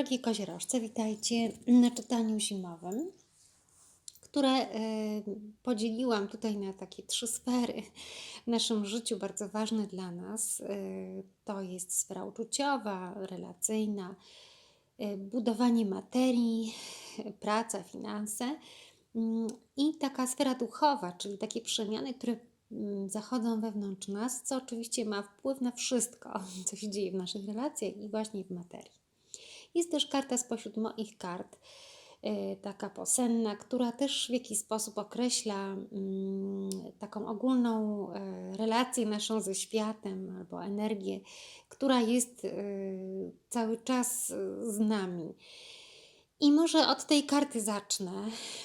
Drogie koziorożce, witajcie na czytaniu zimowym, które y, podzieliłam tutaj na takie trzy sfery w naszym życiu, bardzo ważne dla nas. Y, to jest sfera uczuciowa, relacyjna, y, budowanie materii, praca, finanse mm, i taka sfera duchowa, czyli takie przemiany, które mm, zachodzą wewnątrz nas, co oczywiście ma wpływ na wszystko, co się dzieje w naszych relacjach i właśnie w materii. Jest też karta spośród moich kart, y, taka posenna, która też w jakiś sposób określa mm, taką ogólną y, relację naszą ze światem albo energię, która jest y, cały czas z nami. I może od tej karty zacznę,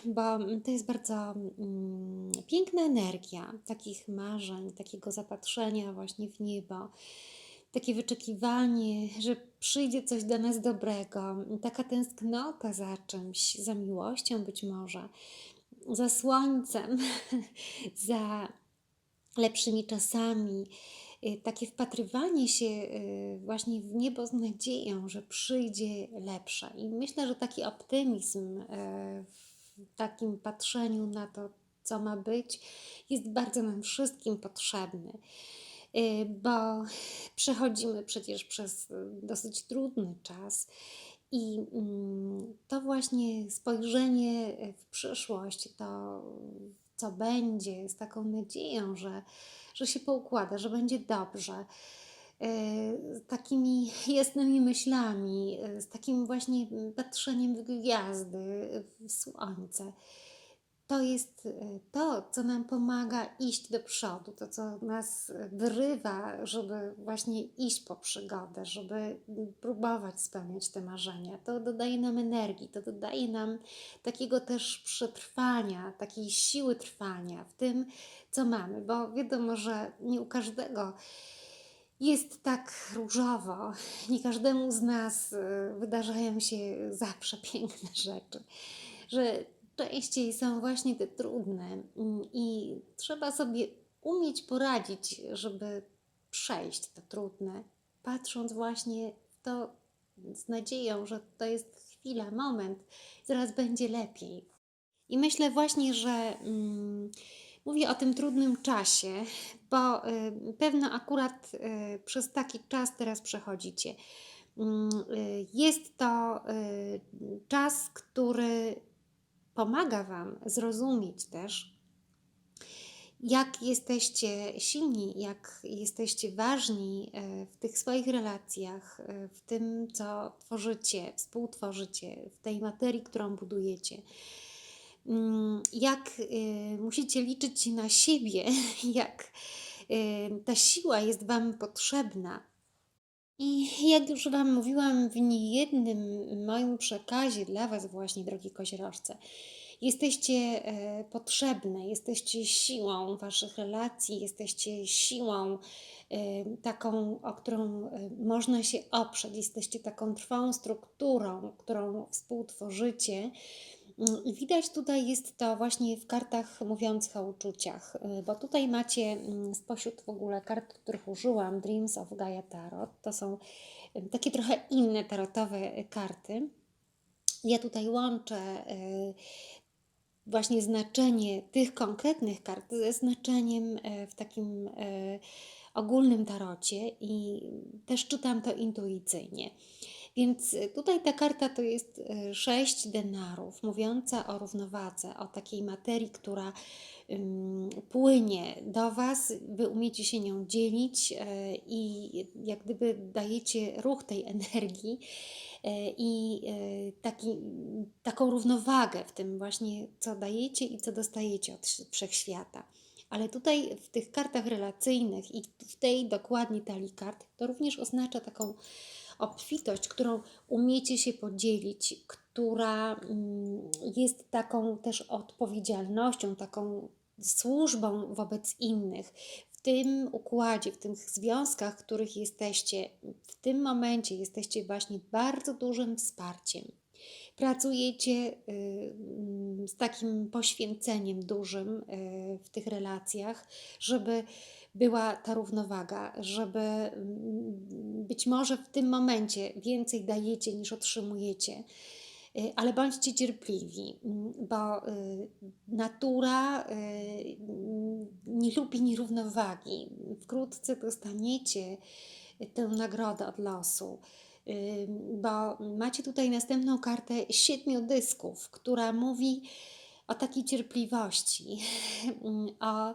bo to jest bardzo mm, piękna energia takich marzeń, takiego zapatrzenia właśnie w niebo takie wyczekiwanie, że przyjdzie coś do nas dobrego, taka tęsknota za czymś, za miłością być może, za słońcem, za lepszymi czasami, y, takie wpatrywanie się y, właśnie w niebo z nadzieją, że przyjdzie lepsze. I myślę, że taki optymizm y, w takim patrzeniu na to, co ma być, jest bardzo nam wszystkim potrzebny. Y, bo przechodzimy przecież przez y, dosyć trudny czas. I mm, to właśnie spojrzenie w przyszłość, to co będzie, z taką nadzieją, że, że się poukłada, że będzie dobrze, y, z takimi jasnymi myślami, z takim właśnie patrzeniem w gwiazdy, w słońce to jest e, to, co nam pomaga iść do przodu, to, co nas wyrywa, żeby właśnie iść po przygodę, żeby próbować spełniać te marzenia. To dodaje nam energii, to dodaje nam takiego też przetrwania, takiej siły trwania w tym, co mamy, bo wiadomo, że nie u każdego jest tak różowo, nie każdemu z nas e, wydarzają się zawsze piękne rzeczy, że częściej są właśnie te trudne mm, i trzeba sobie umieć poradzić, żeby przejść te trudne, patrząc właśnie w to z nadzieją, że to jest chwila, moment, zaraz będzie lepiej. I myślę właśnie, że mm, mówię o tym trudnym czasie, bo y, pewno akurat y, przez taki czas teraz przechodzicie. Mm, y, jest to y, czas, który pomaga Wam zrozumieć też, jak jesteście silni, jak jesteście ważni e, w tych swoich relacjach, e, w tym, co tworzycie, współtworzycie, w tej materii, którą budujecie. Mm, jak e, musicie liczyć na siebie, jak ta siła jest Wam potrzebna, i jak już Wam mówiłam w niejednym moim przekazie dla Was właśnie, drogi koziorożce, jesteście e, potrzebne, jesteście siłą Waszych relacji, jesteście siłą e, taką, o którą e, można się oprzeć, jesteście taką trwałą strukturą, którą współtworzycie. Widać tutaj jest to właśnie w kartach mówiących o uczuciach, y, bo tutaj macie mm, spośród w ogóle kart, których użyłam, Dreams of Gaia Tarot, to są y, takie trochę inne tarotowe karty. Ja tutaj łączę y, właśnie znaczenie tych konkretnych kart ze znaczeniem w takim ogólnym tarocie i też czytam to intuicyjnie. Więc y, tutaj ta karta to jest y, sześć denarów, mówiąca o równowadze, o takiej materii, która płynie do Was, Wy umiecie się nią dzielić y, i jak gdyby dajecie ruch tej energii i taki, taką równowagę w tym właśnie, co dajecie i co dostajecie od wszechświata. Ale tutaj w tych kartach relacyjnych i w tej dokładnie talii kart, to również oznacza taką obfitość, którą umiecie się podzielić, która mm, jest taką też odpowiedzialnością, taką służbą wobec innych. W tym układzie, w tych związkach, w których jesteście, w tym momencie jesteście właśnie bardzo dużym wsparciem. Pracujecie y, z takim poświęceniem dużym y, w tych relacjach, żeby była ta równowaga, żeby mm, być może w tym momencie więcej dajecie niż otrzymujecie. Y, Ale bądźcie cierpliwi, mm, bo natura nie lubi nierównowagi. Wkrótce dostaniecie tę nagrodę od losu, bo macie tutaj następną kartę siedmiu dysków, która mówi o takiej cierpliwości, o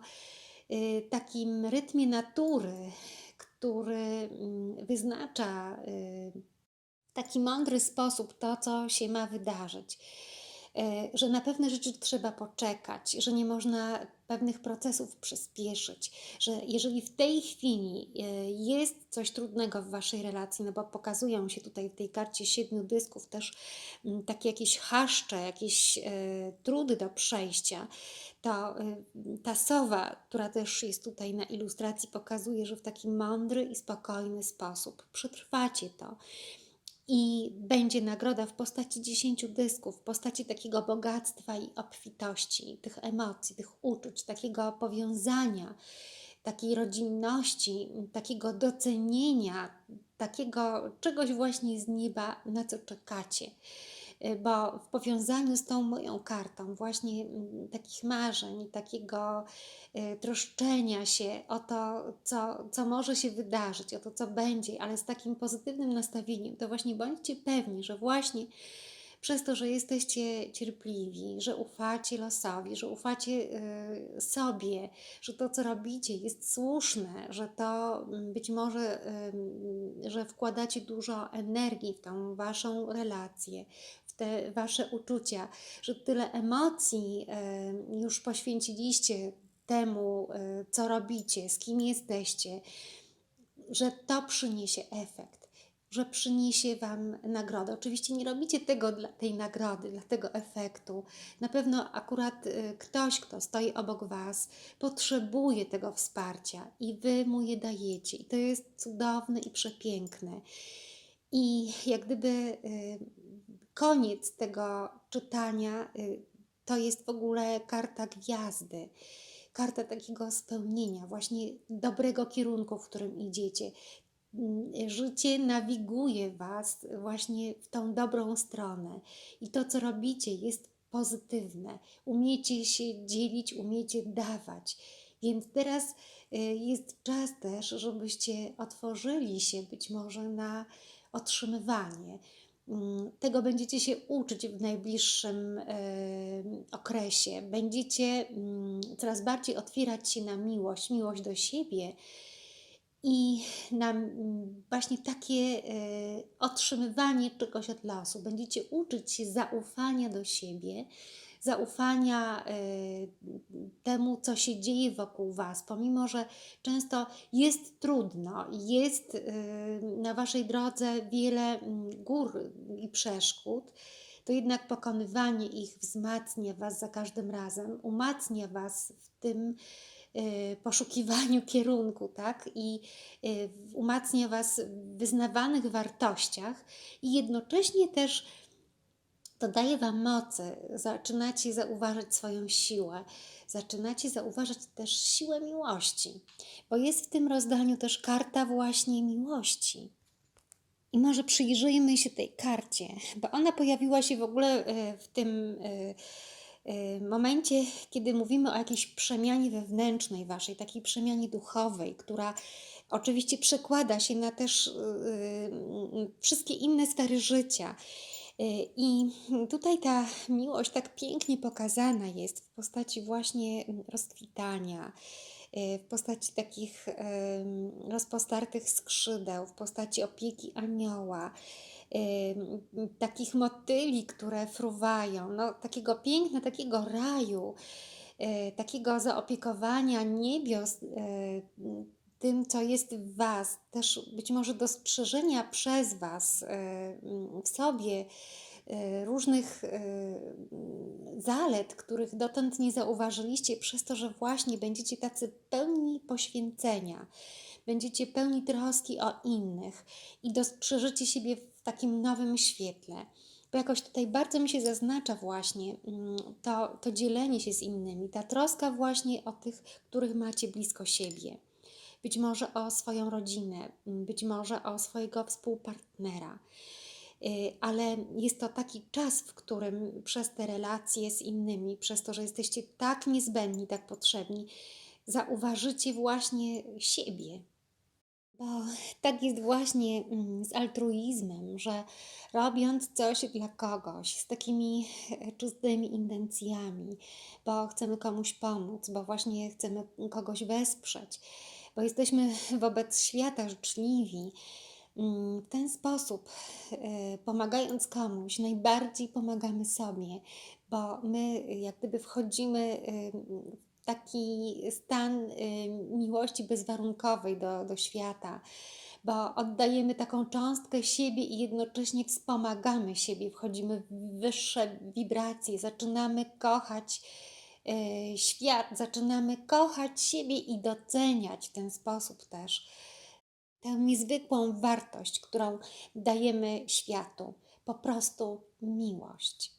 y, takim rytmie natury, który wyznacza y, w taki mądry sposób to, co się ma wydarzyć. E, Że na pewne rzeczy trzeba poczekać, że nie można pewnych procesów przyspieszyć, że jeżeli w tej chwili e, jest coś trudnego w Waszej relacji, no bo pokazują się tutaj w tej karcie siedmiu dysków też mm, takie jakieś chaszcze, jakieś e, trudy do przejścia, to ta sowa, która też jest tutaj na ilustracji, pokazuje, że w taki mądry i spokojny sposób przetrwacie to. I będzie nagroda w postaci 10 dysków, w postaci takiego bogactwa i obfitości, tych emocji, tych uczuć, takiego powiązania, takiej rodzinności, takiego docenienia, takiego czegoś właśnie z nieba, na co czekacie. Y, Bo w powiązaniu z tą moją kartą, właśnie mm, takich marzeń, takiego y, troszczenia się o to, co, co może się wydarzyć, o to, co będzie, ale z takim pozytywnym nastawieniem, to właśnie bądźcie pewni, że właśnie przez to, że jesteście cierpliwi, że ufacie losowi, że ufacie y, sobie, że to, co robicie, jest słuszne, że to mm, być może, że wkładacie dużo energii w tą waszą relację, te wasze uczucia, że tyle emocji już poświęciliście temu, y, co robicie, z kim jesteście, że to przyniesie efekt, że przyniesie Wam nagrodę. Oczywiście nie robicie tego dla tej nagrody, dla tego efektu. Na pewno akurat y, ktoś, kto stoi obok Was, potrzebuje tego wsparcia i Wy mu je dajecie. I to jest cudowne i przepiękne. I jak gdyby koniec tego czytania y, to jest w ogóle karta gwiazdy karta takiego spełnienia, właśnie dobrego kierunku, w którym idziecie. Mm, Życie nawiguje Was właśnie w tą dobrą stronę i to, co robicie, jest pozytywne. Umiecie się dzielić, umiecie dawać. Więc teraz y, jest czas też, żebyście otworzyli się być może na otrzymywanie. Mm, Tego będziecie się uczyć w najbliższym okresie. Będziecie mm, coraz bardziej otwierać się na miłość, miłość do siebie i na mm, właśnie takie e, otrzymywanie czegoś od losu. Będziecie uczyć się zaufania do siebie, zaufania e, temu, co się dzieje wokół Was, pomimo że często jest trudno, jest e, na Waszej drodze wiele mm, gór i przeszkód, to jednak pokonywanie ich wzmacnia Was za każdym razem, umacnia Was w tym e, poszukiwaniu kierunku, tak? I umacnia Was w wyznawanych wartościach i jednocześnie też to daje Wam mocy. Zaczynacie zauważać swoją siłę, zaczynacie zauważać też siłę miłości, bo jest w tym rozdaniu też karta właśnie miłości. I może przyjrzyjmy się tej karcie, bo ona pojawiła się w ogóle e, w tym e, e, momencie, kiedy mówimy o jakiejś przemianie wewnętrznej Waszej, takiej przemianie duchowej, która oczywiście przekłada się na też wszystkie inne sfery życia. E, I tutaj ta miłość tak pięknie pokazana jest w postaci właśnie rozkwitania, e, w postaci takich rozpostartych skrzydeł, w postaci opieki anioła, takich motyli, które fruwają, no, takiego piękna, takiego raju, e, takiego zaopiekowania niebios tym, co jest w Was, też być może dostrzeżenia przez Was e, w sobie e, różnych e, zalet, których dotąd nie zauważyliście, przez to, że właśnie będziecie tacy pełni poświęcenia, będziecie pełni troski o innych i dostrzeżycie siebie w takim nowym świetle. Bo jakoś tutaj bardzo mi się zaznacza właśnie mm, to, to dzielenie się z innymi, ta troska właśnie o tych, których macie blisko siebie. Być może o swoją rodzinę, być może o swojego współpartnera. Y, Ale jest to taki czas, w którym przez te relacje z innymi, przez to, że jesteście tak niezbędni, tak potrzebni, zauważycie właśnie siebie. Bo tak jest właśnie mm, z altruizmem, że robiąc coś dla kogoś z takimi e, czystymi intencjami, bo chcemy komuś pomóc, bo właśnie chcemy kogoś wesprzeć, bo jesteśmy wobec świata życzliwi, mm, w ten sposób, e, pomagając komuś, najbardziej pomagamy sobie, bo my jak gdyby wchodzimy e, w taki stan y, miłości bezwarunkowej do, do świata, bo oddajemy taką cząstkę siebie i jednocześnie wspomagamy siebie, wchodzimy w wyższe wibracje, zaczynamy kochać świat, zaczynamy kochać siebie i doceniać w ten sposób też tę niezwykłą wartość, którą dajemy światu, po prostu miłość.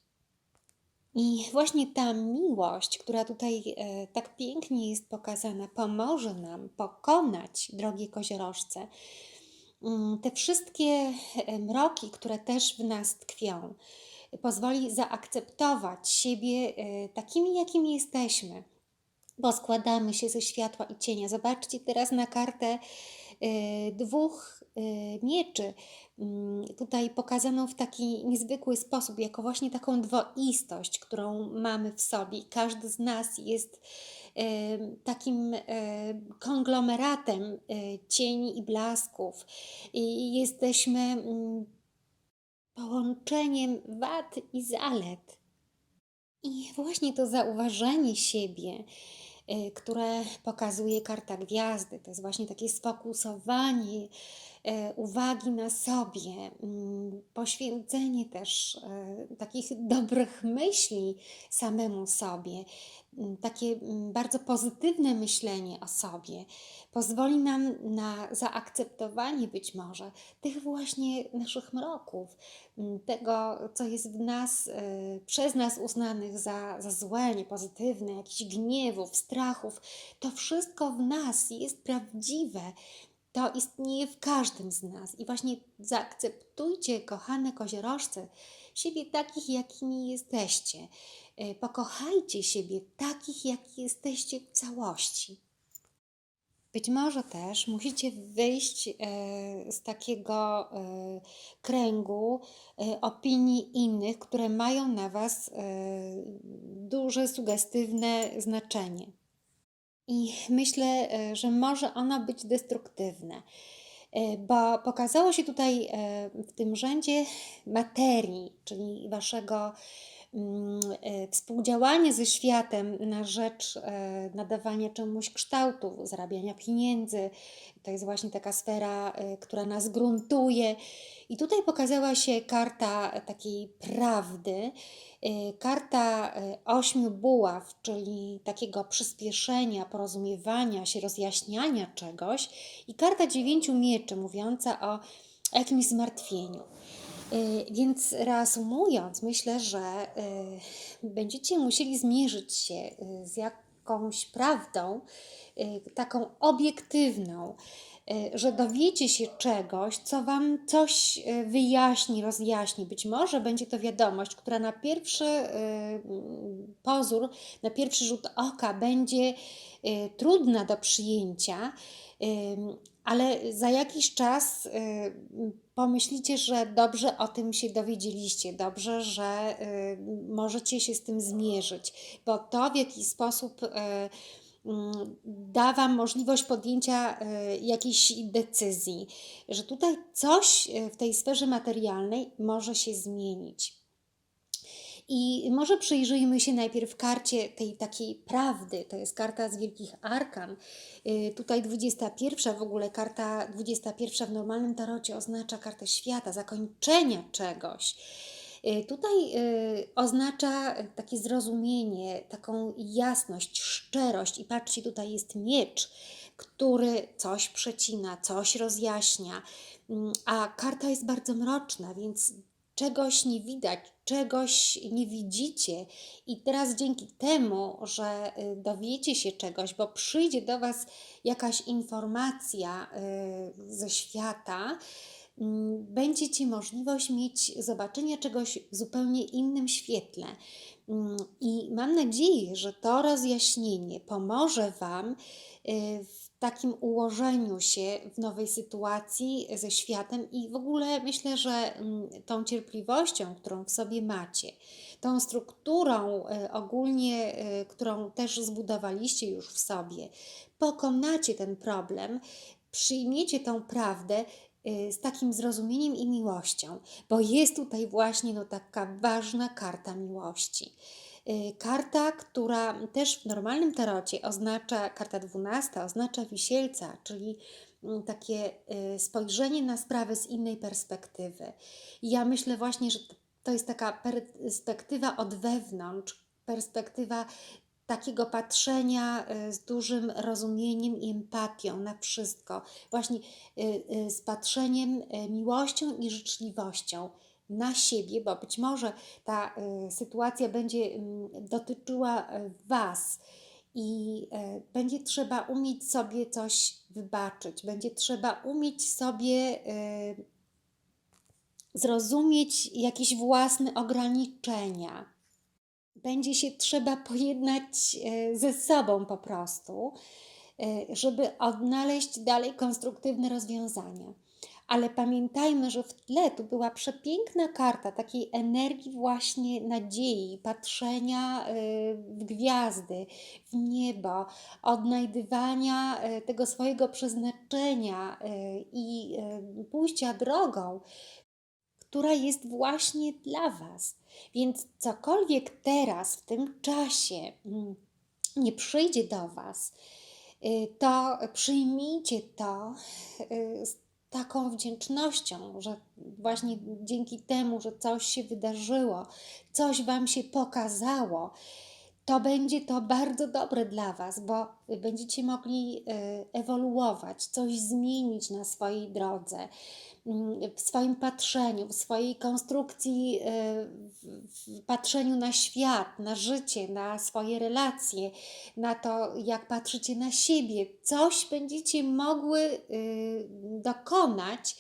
I właśnie ta miłość, która tutaj e, tak pięknie jest pokazana, pomoże nam pokonać, drogie koziorożce, mm, te wszystkie e, mroki, które też w nas tkwią. Pozwoli zaakceptować siebie e, takimi, jakimi jesteśmy, bo składamy się ze światła i cienia. Zobaczcie teraz na kartę y, dwóch y, mieczy, mm, tutaj pokazaną w taki niezwykły sposób, jako właśnie taką dwoistość, którą mamy w sobie. Każdy z nas jest takim konglomeratem cieni i blasków. I jesteśmy mm, połączeniem wad i zalet. I właśnie to zauważenie siebie, Y, które pokazuje karta gwiazdy. To jest właśnie takie sfokusowanie uwagi na sobie, mm, poświęcenie też y, takich dobrych myśli samemu sobie, mm, takie mm, bardzo pozytywne myślenie o sobie pozwoli nam na zaakceptowanie być może tych właśnie naszych mroków, tego, co jest w nas, przez nas uznanych za, za złe, niepozytywne, jakichś gniewów, strachów. To wszystko w nas jest prawdziwe. To istnieje w każdym z nas. I właśnie zaakceptujcie, kochane koziorożce, siebie takich, jakimi jesteście. Pokochajcie siebie takich, jaki jesteście w całości. Być może też musicie wyjść e, z takiego e, kręgu e, opinii innych, które mają na Was duże, sugestywne znaczenie. I myślę, że może ono być destruktywne, bo pokazało się tutaj w tym rzędzie materii, czyli Waszego e, współdziałanie ze światem na rzecz e, nadawania czemuś kształtu, zarabiania pieniędzy. To jest właśnie taka sfera, e, która nas gruntuje. I tutaj pokazała się karta takiej prawdy, karta ośmiu buław, czyli takiego przyspieszenia, porozumiewania się, rozjaśniania czegoś, i karta dziewięciu mieczy, mówiąca o jakimś zmartwieniu. Y, więc reasumując, myślę, że y, będziecie musieli zmierzyć się y, z jakąś prawdą, taką obiektywną, że dowiecie się czegoś, co Wam coś wyjaśni, rozjaśni. Być może będzie to wiadomość, która na pierwszy pozór, na pierwszy rzut oka będzie trudna do przyjęcia, ale za jakiś czas pomyślicie, że dobrze o tym się dowiedzieliście, dobrze, że y, możecie się z tym zmierzyć, bo to w jaki sposób y, mm, da Wam możliwość podjęcia y, jakiejś decyzji, że tutaj coś w tej sferze materialnej może się zmienić. I może przyjrzyjmy się najpierw karcie tej takiej prawdy. To jest karta z Wielkich Arkan. Y, tutaj 21, w ogóle karta 21 w normalnym tarocie oznacza kartę świata, zakończenia czegoś. Y, tutaj y, oznacza takie zrozumienie, taką jasność, szczerość. I patrzcie, tutaj jest miecz, który coś przecina, coś rozjaśnia. Mm, a karta jest bardzo mroczna, więc czegoś nie widać, czegoś nie widzicie, i teraz dzięki temu, że y, dowiecie się czegoś, bo przyjdzie do Was jakaś informacja y, ze świata, mm, będziecie możliwość mieć zobaczenia czegoś w zupełnie innym świetle. Mm, I mam nadzieję, że to rozjaśnienie pomoże Wam y, w takim ułożeniu się w nowej sytuacji ze światem i w ogóle myślę, że mm, tą cierpliwością, którą w sobie macie, tą strukturą y, ogólnie, y, którą też zbudowaliście już w sobie, pokonacie ten problem, przyjmiecie tą prawdę z takim zrozumieniem i miłością, bo jest tutaj właśnie no, taka ważna karta miłości. Y, karta, która też w normalnym tarocie oznacza, karta 12 oznacza wisielca, czyli mm, takie y, spojrzenie na sprawę z innej perspektywy. Ja myślę właśnie, że to jest taka perspektywa od wewnątrz, perspektywa takiego patrzenia y, z dużym rozumieniem i empatią na wszystko, właśnie z patrzeniem miłością i życzliwością na siebie, bo być może ta y, sytuacja będzie dotyczyła y, Was i y, będzie trzeba umieć sobie coś wybaczyć, będzie trzeba umieć sobie zrozumieć jakieś własne ograniczenia. Będzie się trzeba pojednać ze sobą po prostu, żeby odnaleźć dalej konstruktywne rozwiązania ale pamiętajmy, że w tle tu była przepiękna karta takiej energii właśnie nadziei, patrzenia y, w gwiazdy, w niebo, odnajdywania y, tego swojego przeznaczenia y, i pójścia drogą, która jest właśnie dla Was. Więc cokolwiek teraz, w tym czasie mm, nie przyjdzie do Was, to przyjmijcie to z taką wdzięcznością, że właśnie dzięki temu, że coś się wydarzyło, coś Wam się pokazało, to będzie to bardzo dobre dla Was, bo będziecie mogli y, ewoluować, coś zmienić na swojej drodze w swoim patrzeniu, w swojej konstrukcji, e, w patrzeniu na świat, na życie, na swoje relacje, na to, jak patrzycie na siebie. Coś będziecie mogły e, dokonać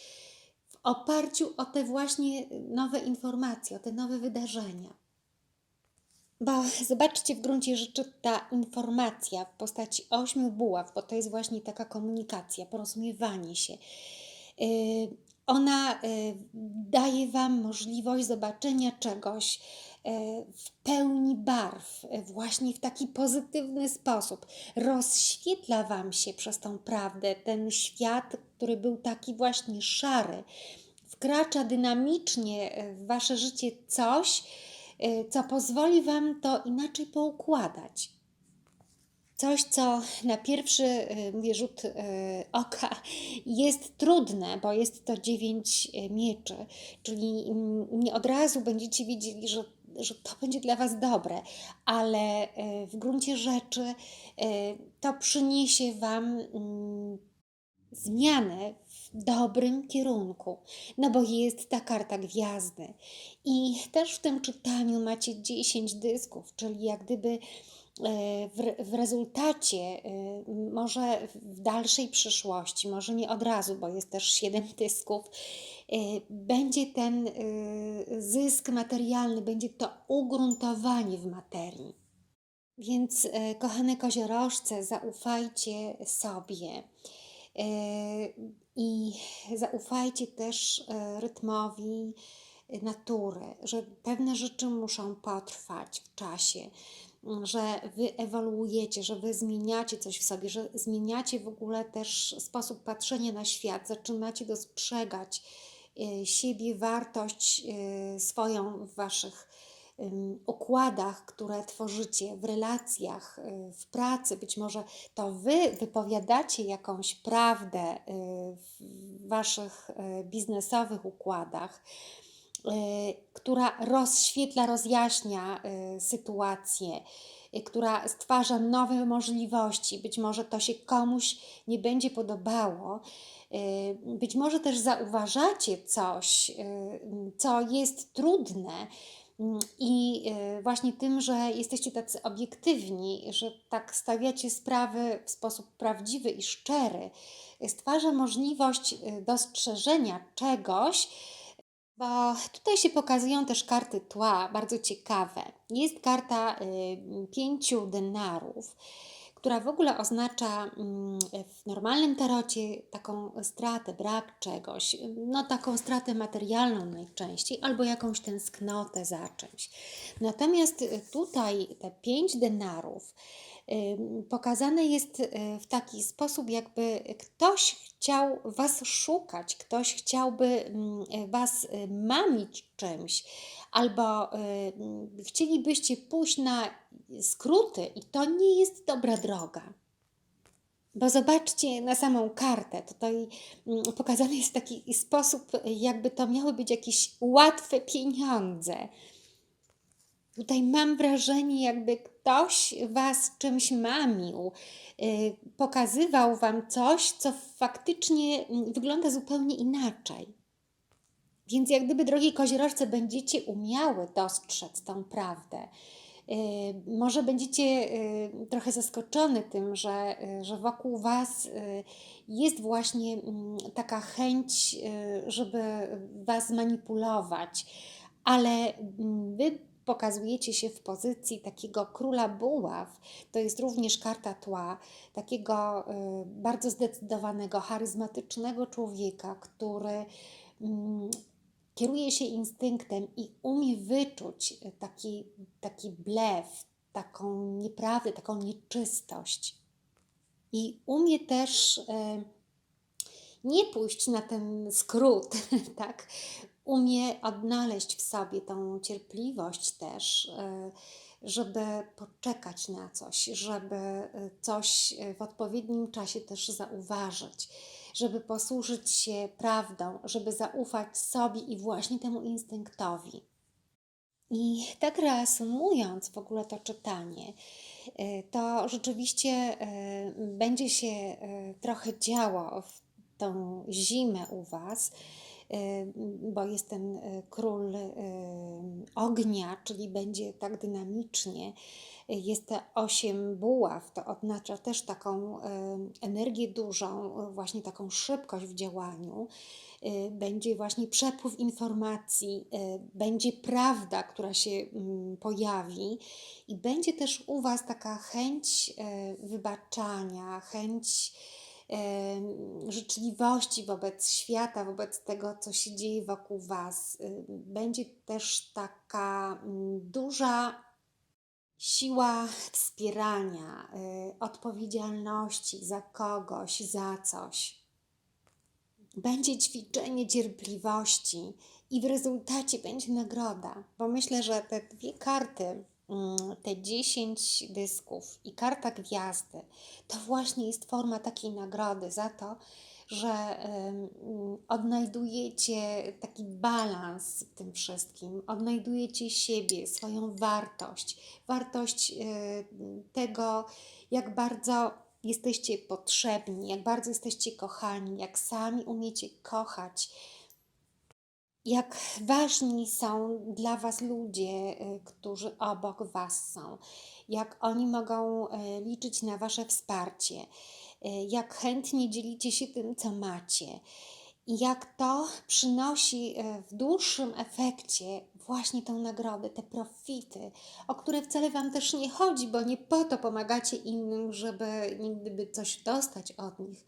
w oparciu o te właśnie nowe informacje, o te nowe wydarzenia. Bo zobaczcie, w gruncie rzeczy ta informacja w postaci ośmiu buław, bo to jest właśnie taka komunikacja, porozumiewanie się, e, ona y, daje Wam możliwość zobaczenia czegoś y, w pełni barw, y, właśnie w taki pozytywny sposób. Rozświetla Wam się przez tą prawdę ten świat, który był taki właśnie szary. Wkracza dynamicznie w Wasze życie coś, co pozwoli Wam to inaczej poukładać. Coś, co na pierwszy y, rzut y, oka jest trudne, bo jest to dziewięć y, mieczy, czyli mm, nie od razu będziecie wiedzieli, że, że to będzie dla Was dobre, ale w gruncie rzeczy to przyniesie Wam mm, zmianę dobrym kierunku, no bo jest ta karta gwiazdy. I też w tym czytaniu macie 10 dysków, czyli jak gdyby E, w, w rezultacie, e, może w dalszej przyszłości, może nie od razu, bo jest też siedem dysków, e, będzie ten zysk materialny, będzie to ugruntowanie w materii. Więc, kochane koziorożce, zaufajcie sobie i zaufajcie też rytmowi natury, że pewne rzeczy muszą potrwać w czasie że wy ewoluujecie, że wy zmieniacie coś w sobie, że zmieniacie w ogóle też sposób patrzenia na świat, zaczynacie dostrzegać e, siebie, wartość e, swoją w waszych układach, które tworzycie, w relacjach, e, w pracy. Być może to wy wypowiadacie jakąś prawdę w waszych biznesowych układach Y, która rozświetla, rozjaśnia y, sytuację, y, która stwarza nowe możliwości. Być może to się komuś nie będzie podobało. Y, być może też zauważacie coś, y, co jest trudne. I właśnie tym, że jesteście tacy obiektywni, że tak stawiacie sprawy w sposób prawdziwy i szczery, stwarza możliwość dostrzeżenia czegoś, bo tutaj się pokazują też karty tła, bardzo ciekawe. Jest karta y, pięciu denarów, która w ogóle oznacza mm, w normalnym tarocie taką stratę, brak czegoś, no taką stratę materialną najczęściej, albo jakąś tęsknotę za czymś. Natomiast tutaj te pięć denarów pokazane jest y, w taki sposób, jakby ktoś chciał Was szukać, ktoś chciałby mm, Was y, mamić czymś, albo y, chcielibyście pójść na skróty, i to nie jest dobra droga. Bo zobaczcie na samą kartę. Tutaj mm, pokazany jest taki sposób, jakby to miały być jakieś łatwe pieniądze. Tutaj mam wrażenie, jakby ktoś Was czymś mamił, y, pokazywał Wam coś, co faktycznie wygląda zupełnie inaczej. Więc jak gdyby, drogie koziorożce, będziecie umiały dostrzec tą prawdę. Y, może będziecie y, trochę zaskoczony tym, że, że wokół Was jest właśnie mm, taka chęć, żeby Was manipulować, ale mm, Wy pokazujecie się w pozycji takiego króla buław, to jest również karta tła, takiego y, bardzo zdecydowanego, charyzmatycznego człowieka, który mm, kieruje się instynktem i umie wyczuć taki, taki blef, taką nieprawdę, taką nieczystość. I umie też y, nie pójść na ten skrót, tak? Umie odnaleźć w sobie tą cierpliwość też, e, żeby poczekać na coś, żeby e, coś e, w odpowiednim czasie też zauważyć, żeby posłużyć się prawdą, żeby zaufać sobie i właśnie temu instynktowi. I tak reasumując w ogóle to czytanie, to rzeczywiście będzie się trochę działo w tą zimę u Was bo jest ten e, król e, ognia, czyli będzie tak dynamicznie. Jest te osiem buław, to oznacza też taką energię dużą, właśnie taką szybkość w działaniu. Będzie właśnie przepływ informacji, będzie prawda, która się mm, pojawi, i będzie też u Was taka chęć wybaczania, chęć życzliwości wobec świata, wobec tego, co się dzieje wokół Was. Będzie też taka mm, duża siła wspierania, y, odpowiedzialności za kogoś, za coś. Będzie ćwiczenie cierpliwości i w rezultacie będzie nagroda, bo myślę, że te dwie karty te 10 dysków i karta gwiazdy, to właśnie jest forma takiej nagrody za to, że odnajdujecie taki balans w tym wszystkim, odnajdujecie siebie, swoją wartość, wartość y, tego, jak bardzo jesteście potrzebni, jak bardzo jesteście kochani, jak sami umiecie kochać jak ważni są dla Was ludzie, y, którzy obok Was są, jak oni mogą y, liczyć na Wasze wsparcie, y, jak chętnie dzielicie się tym, co macie. I jak to przynosi w dłuższym efekcie właśnie tą nagrodę, te profity, o które wcale Wam też nie chodzi, bo nie po to pomagacie innym, żeby nigdy by coś dostać od nich,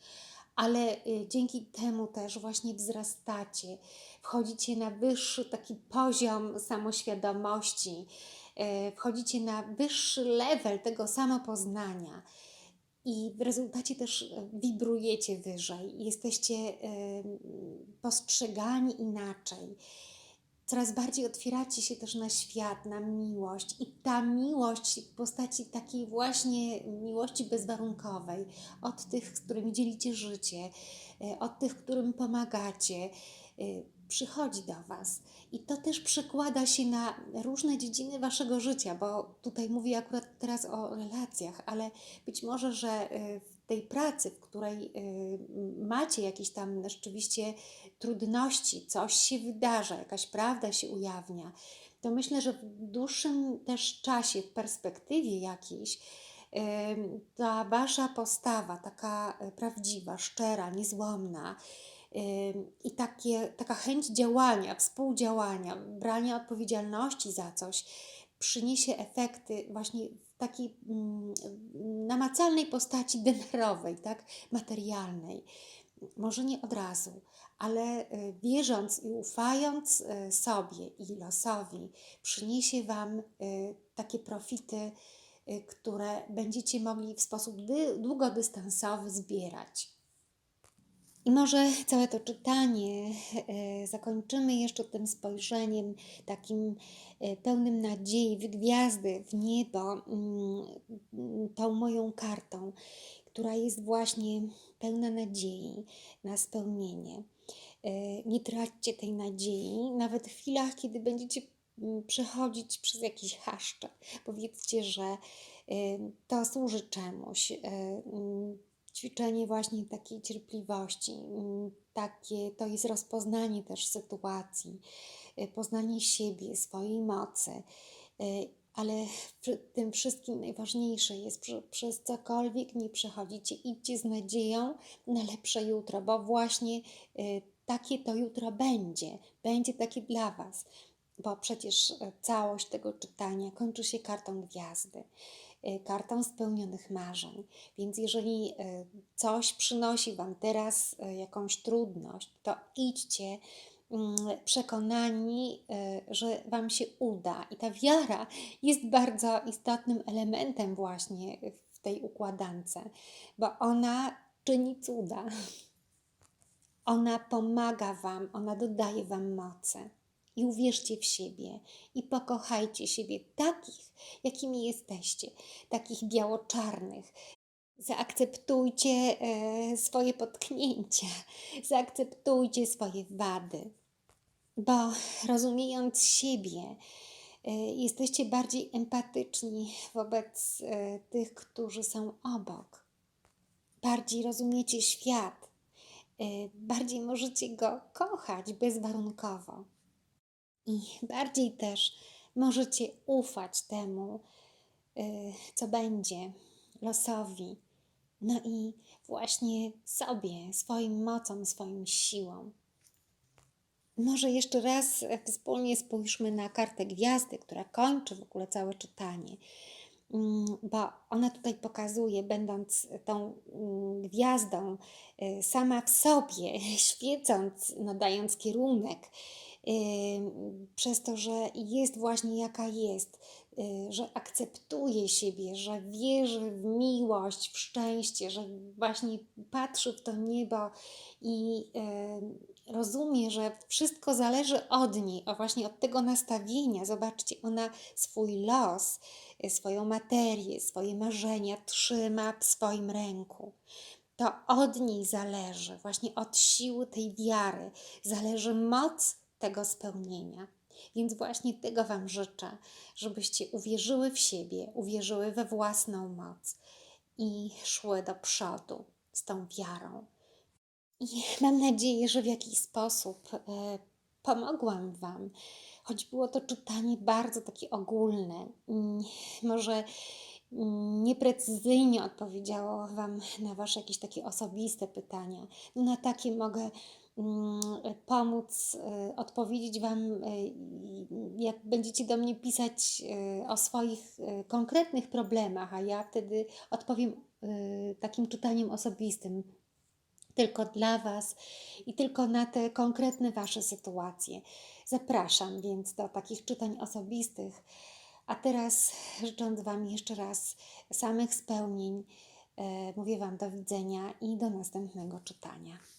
ale dzięki temu też właśnie wzrastacie. Wchodzicie na wyższy taki poziom samoświadomości, e, wchodzicie na wyższy level tego samopoznania. I w rezultacie też e, wibrujecie wyżej, jesteście postrzegani inaczej. Coraz bardziej otwieracie się też na świat, na miłość, i ta miłość w postaci takiej właśnie miłości bezwarunkowej od tych, z którymi dzielicie życie, od tych, którym pomagacie przychodzi do Was. I to też przekłada się na różne dziedziny Waszego życia, bo tutaj mówię akurat teraz o relacjach, ale być może, że y, w tej pracy, w której y, macie jakieś tam rzeczywiście trudności, coś się wydarza, jakaś prawda się ujawnia, to myślę, że w dłuższym też czasie, w perspektywie jakiejś, ta Wasza postawa, taka y, prawdziwa, szczera, niezłomna, i takie, taka chęć działania, współdziałania, brania odpowiedzialności za coś przyniesie efekty właśnie w takiej mm, namacalnej postaci denerowej, tak, materialnej. Może nie od razu, ale y, wierząc i ufając y, sobie i losowi, przyniesie Wam y, takie profity, które będziecie mogli w sposób długodystansowy zbierać. I może całe to czytanie e, zakończymy jeszcze tym spojrzeniem takim e, pełnym nadziei, w gwiazdy, w niebo, mm, tą moją kartą, która jest właśnie pełna nadziei na spełnienie. E, nie traćcie tej nadziei, nawet w chwilach, kiedy będziecie mm, przechodzić przez jakieś haszcze. Powiedzcie, że to służy czemuś mm, ćwiczenie właśnie takiej cierpliwości, mm, takie, to jest rozpoznanie też sytuacji, y, poznanie siebie, swojej mocy, y, ale w tym wszystkim najważniejsze jest, że przez cokolwiek nie przechodzicie, idźcie z nadzieją na lepsze jutro, bo właśnie y, takie to jutro będzie, będzie takie dla Was, bo przecież całość tego czytania kończy się kartą gwiazdy. Y, kartą spełnionych marzeń. Więc jeżeli y, coś przynosi Wam teraz y, jakąś trudność, to idźcie mm, przekonani, że Wam się uda. I ta wiara jest bardzo istotnym elementem właśnie w tej układance, bo ona czyni cuda. Ona pomaga Wam, ona dodaje Wam mocy i uwierzcie w siebie i pokochajcie siebie takich, jakimi jesteście, takich biało-czarnych. Zaakceptujcie e, swoje potknięcia, zaakceptujcie swoje wady, bo rozumiejąc siebie, e, jesteście bardziej empatyczni wobec e, tych, którzy są obok. Bardziej rozumiecie świat, bardziej możecie go kochać bezwarunkowo. I bardziej też możecie ufać temu, y, co będzie, losowi, no i właśnie sobie, swoim mocom, swoim siłom. Może jeszcze raz wspólnie spójrzmy na kartę gwiazdy, która kończy w ogóle całe czytanie, mm, bo ona tutaj pokazuje, będąc tą mm, gwiazdą y, sama w sobie, świecąc, nadając kierunek, przez to, że jest właśnie jaka jest, y, że akceptuje siebie, że wierzy w miłość, w szczęście, że właśnie patrzy w to niebo i rozumie, że wszystko zależy od niej, a właśnie od tego nastawienia. Zobaczcie, ona swój los, y, swoją materię, swoje marzenia trzyma w swoim ręku to od niej zależy, właśnie od siły tej wiary, zależy moc tego spełnienia. Więc właśnie tego Wam życzę, żebyście uwierzyły w siebie, uwierzyły we własną moc i szły do przodu z tą wiarą. I mam nadzieję, że w jakiś sposób e, pomogłam Wam, choć było to czytanie bardzo takie ogólne. Mm, może nieprecyzyjnie odpowiedziało Wam na Wasze jakieś takie osobiste pytania. No na takie mogę pomóc y, odpowiedzieć Wam, y, jak będziecie do mnie pisać y, o swoich konkretnych problemach, a ja wtedy odpowiem takim czytaniem osobistym, tylko dla Was i tylko na te konkretne Wasze sytuacje. Zapraszam więc do takich czytań osobistych. A teraz życząc Wam jeszcze raz samych spełnień, mówię Wam do widzenia i do następnego czytania.